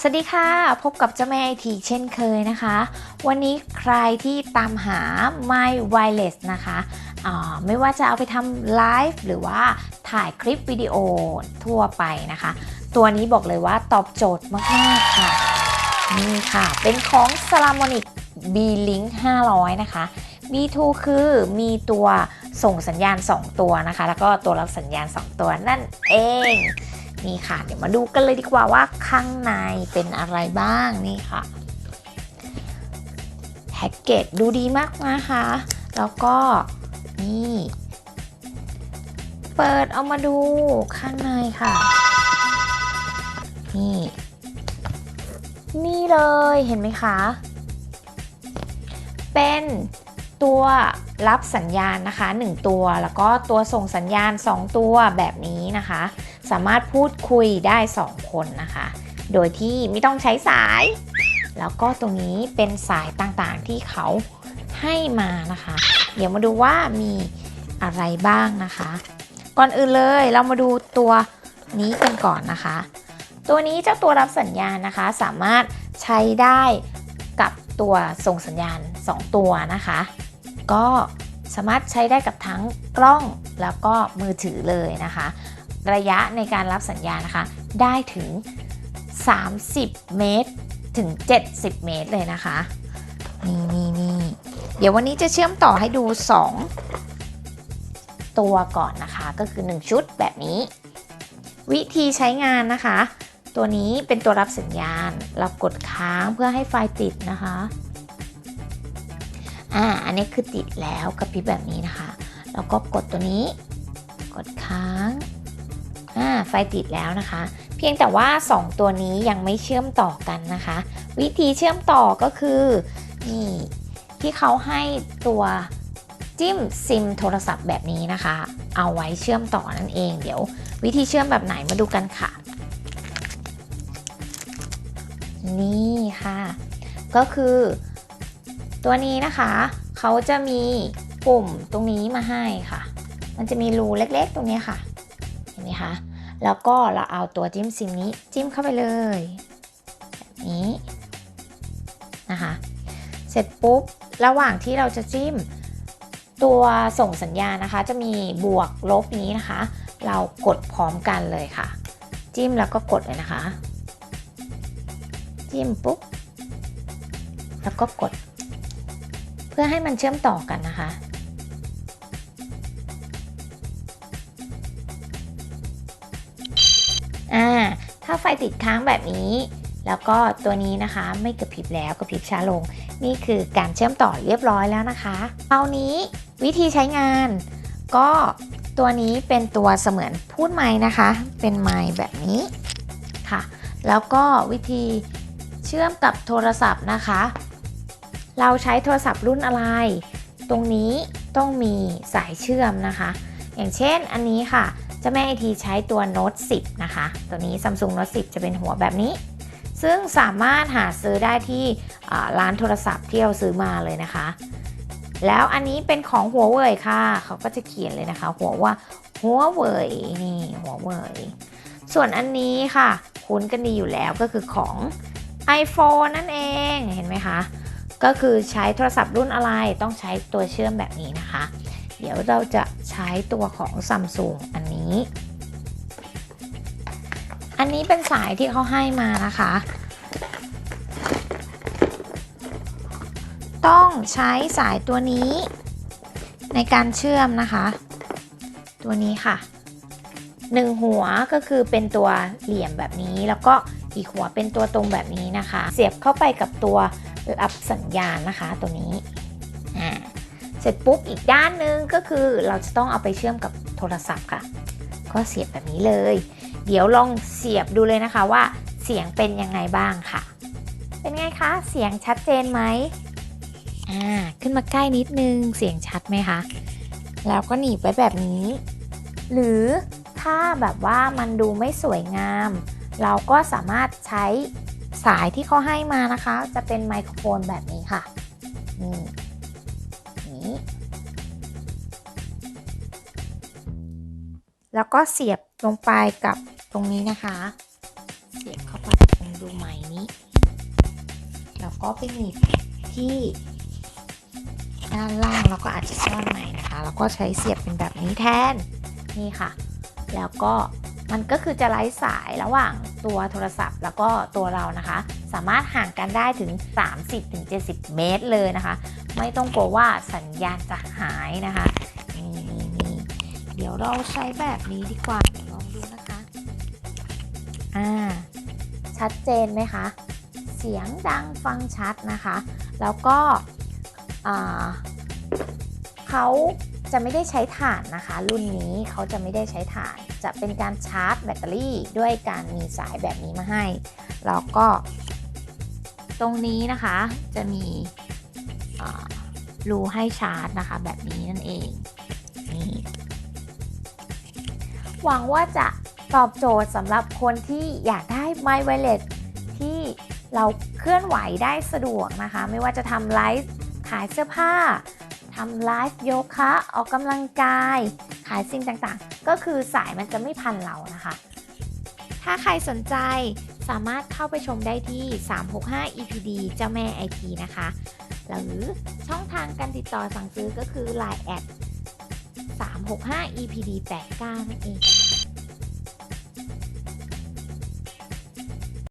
สวัสดีค่ะ พบกับเจ้าแม่ไอทีเช่นเคยนะคะ วันนี้ใครที่ตามหา My Wireless นะคะอ่าไม่ว่าจะเอาไปทำไลฟ์หรือว่าถ่ายคลิปวิดีโอทั่วไปนะคะ ตัวนี้บอกเลยว่าตอบโจทย์มากๆค่ะ นี่ค่ะ เป็นของ s a l a m o n i c B-Link 500 นะคะ B2 คือมีตัวส่งสัญญาณ 2 ตัวนะคะ แล้วก็ตัวรับสัญญาณ 2 ตัวนั่นเอง นี่ค่ะ เดี๋ยวมาดูกันเลยดีกว่าว่าข้างในเป็นอะไรบ้างนี่ค่ะแพ็กเกจดูดีมากนะคะ แล้วก็นี่ เปิดเอามาดูข้างในค่ะ นี่ นี่เลยเห็นไหมคะ เป็นตัวรับสัญญาณนะคะ 1 ตัวแล้วก็ตัวส่งสัญญาณ 2 ตัวแบบนี้นะคะ สามารถพูดคุยได้ 2 คนนะคะ โดยที่ไม่ต้องใช้สาย แล้วก็ตรงนี้เป็นสายต่างๆที่เขาให้มานะคะ เดี๋ยวมาดูว่ามีอะไรบ้างนะคะ ก่อนอื่นเลยเรามาดูตัวนี้กันก่อนนะคะ ตัวนี้เจ้าตัวรับสัญญาณนะคะ สามารถใช้ได้กับตัวส่งสัญญาณ 2 ตัวนะคะ ก็สามารถใช้ได้กับทั้งกล้องแล้วก็มือถือเลยนะคะ ระยะในการรับสัญญาณนะคะ ได้ถึง 30 เมตรถึง 70 เมตรเลยนะคะ นี่นี่นี่เดี๋ยววันนี้จะเชื่อมต่อให้ดู 2 ตัวก่อนนะคะ ก็คือ 1 ชุดแบบนี้ วิธีใช้งานนะคะ ตัวนี้เป็นตัวรับสัญญาณ เรากดค้างเพื่อให้ไฟติดนะคะอ่าอันนี้คือติดแล้วกระพริบแบบนี้นะคะ แล้วก็กดตัวนี้ กดค้าง ไฟติดแล้วนะคะ เพียงแต่ว่า 2 ตัวนี้ยังไม่เชื่อมต่อกันนะคะ วิธีเชื่อมต่อก็คือนี่ที่เขาให้ตัวจิ้มซิมโทรศัพท์แบบนี้นะคะ เอาไว้เชื่อมต่อนั่นเอง เดี๋ยว วิธีเชื่อมแบบไหนมาดูกันค่ะ นี่ค่ะ ก็คือตัวนี้นะคะ เขาจะมีปุ่มตรงนี้มาให้ค่ะ มันจะมีรูเล็กๆตรงนี้ค่ะ ห็นไหมคะ แล้วก็เราเอาตัวจิ้มซิมนี้จิ้มเข้าไปเลยแบบนี้นะคะ เสร็จปุ๊บระหว่างที่เราจะจิ้มตัวส่งสัญญาณนะคะ จะมีบวกลบนี้นะคะ เรากดพร้อมกันเลยค่ะ จิ้มแล้วก็กดเลยนะคะ จิ้มปุ๊บแล้วก็กด เพื่อให้มันเชื่อมต่อกันนะคะ อ่าถ้าไฟติดค้างแบบนี้ แล้วก็ตัวนี้นะคะไม่กระพริบแล้วกระพริบช้าลง นี่คือการเชื่อมต่อเรียบร้อยแล้วนะคะคราวนี้วิธีใช้งาน ก็ตัวนี้เป็นตัวเสมือนพูดไม้นะคะ เป็นไม้แบบนี้ค่ะ แล้วก็วิธีเชื่อมกับโทรศัพท์นะคะ เราใช้โทรศัพท์รุ่นอะไร ตรงนี้ต้องมีสายเชื่อมนะคะ อย่างเช่นอันนี้ค่ะ เจะแม่ไอทีใช้ตัว Note 10 นะคะ ตัวนี้ Samsung Note 10 จะเป็นหัวแบบนี้ ซึ่งสามารถหาซื้อได้ที่ร้านโทรศัพท์ที่เราซื้อมาเลยนะคะ แล้วอันนี้เป็นของหัวเว่ยค่ะ เขาก็จะเขียนเลยนะคะ หัวว่าหัวเว่ยนี่หัวเว่ยส่วนอันนี้ค่ะคุ้นกันดีอยู่แล้วก็คือของ iPhone นั่นเองเห็นไหมคะ ก็คือใช้โทรศัพท์รุ่นอะไรต้องใช้ตัวเชื่อมแบบนี้นะคะ เดี๋ยวเราจะใช้ตัวของ Samsung อันนี้ อันนี้เป็นสายที่เขาให้มานะคะ ต้องใช้สายตัวนี้ ในการเชื่อมนะคะ ตัวนี้ค่ะหนึ่งหัวก็คือเป็นตัวเหลี่ยมแบบนี้ แล้วก็อีกหัวเป็นตัวตรงแบบนี้นะคะ เสียบเข้าไปกับตัวรับสัญญาณนะคะตัวนี้อ่า เสร็จปุ๊บอีกด้านหนึ่งก็คือเราจะต้องเอาไปเชื่อมกับโทรศัพท์ค่ะ ก็เสียบแบบนี้เลย เดี๋ยวลองเสียบดูเลยนะคะว่าเสียงเป็นยังไงบ้างค่ะ เป็นไงคะ เสียงชัดเจนไหมอ่าขึ้นมาใกล้นิดนึงเสียงชัดไหมคะ แล้วก็หนีบไว้แบบนี้ หรือถ้าแบบว่ามันดูไม่สวยงาม เราก็สามารถใช้สายที่เขาให้มานะคะ จะเป็นไมโครโฟนแบบนี้ค่ะนี่ แล้วก็เสียบลงไปกับตรงนี้นะคะ เสียบเข้าไปลองดูไหมนี้ แล้วก็ไปหนีบที่ด้านล่างแล้วก็อาจจะซ่อนใหม่นะคะ แล้วก็ใช้เสียบเป็นแบบนี้แทนนี่ค่ะ แล้วก็มันก็คือจะไร้สายระหว่างตัวโทรศัพท์ แล้วก็ตัวเรานะคะ สามารถห่างกันได้ถึง 30-70 เมตรเลยนะคะ ไม่ต้องกลัวว่าสัญญาณจะหายนะคะ ดี๋ยวเราใช้แบบนี้ดีกว่าลองดูนะคะ อ่า ชัดเจนไหมคะ เสียงดังฟังชัดนะคะ แล้วก็เขาจะไม่ได้ใช้ถ่านนะคะ รุ่นนี้เขาจะไม่ได้ใช้ถ่าน จะเป็นการชาร์จแบตเตอรี่ด้วยการมีสายแบบนี้มาให้ แล้วก็ ตรงนี้นะคะจะมีรูให้ชาร์จนะคะ แบบนี้นั่นเอง หวังว่าจะตอบโจทย์สำหรับคนที่อยากได้ My w i l e t ที่เราเคลื่อนไหวได้สะดวกนะคะ ไม่ว่าจะทำไลฟ์ขายเสื้อผ้าทำไลฟ์โยคะออกกำลังกาย ขายสิ่งต่างๆ ก็คือสายมันจะไม่พันเรานะคะ ถ้าใครสนใจสามารถเข้าไปชมได้ที่ 365 EPD เจ้าแม่ IT นะคะ หรือช่องทางการติดต่อสั่งซื้อก็คือ Line แอด 365 EPD 89นั่นเอง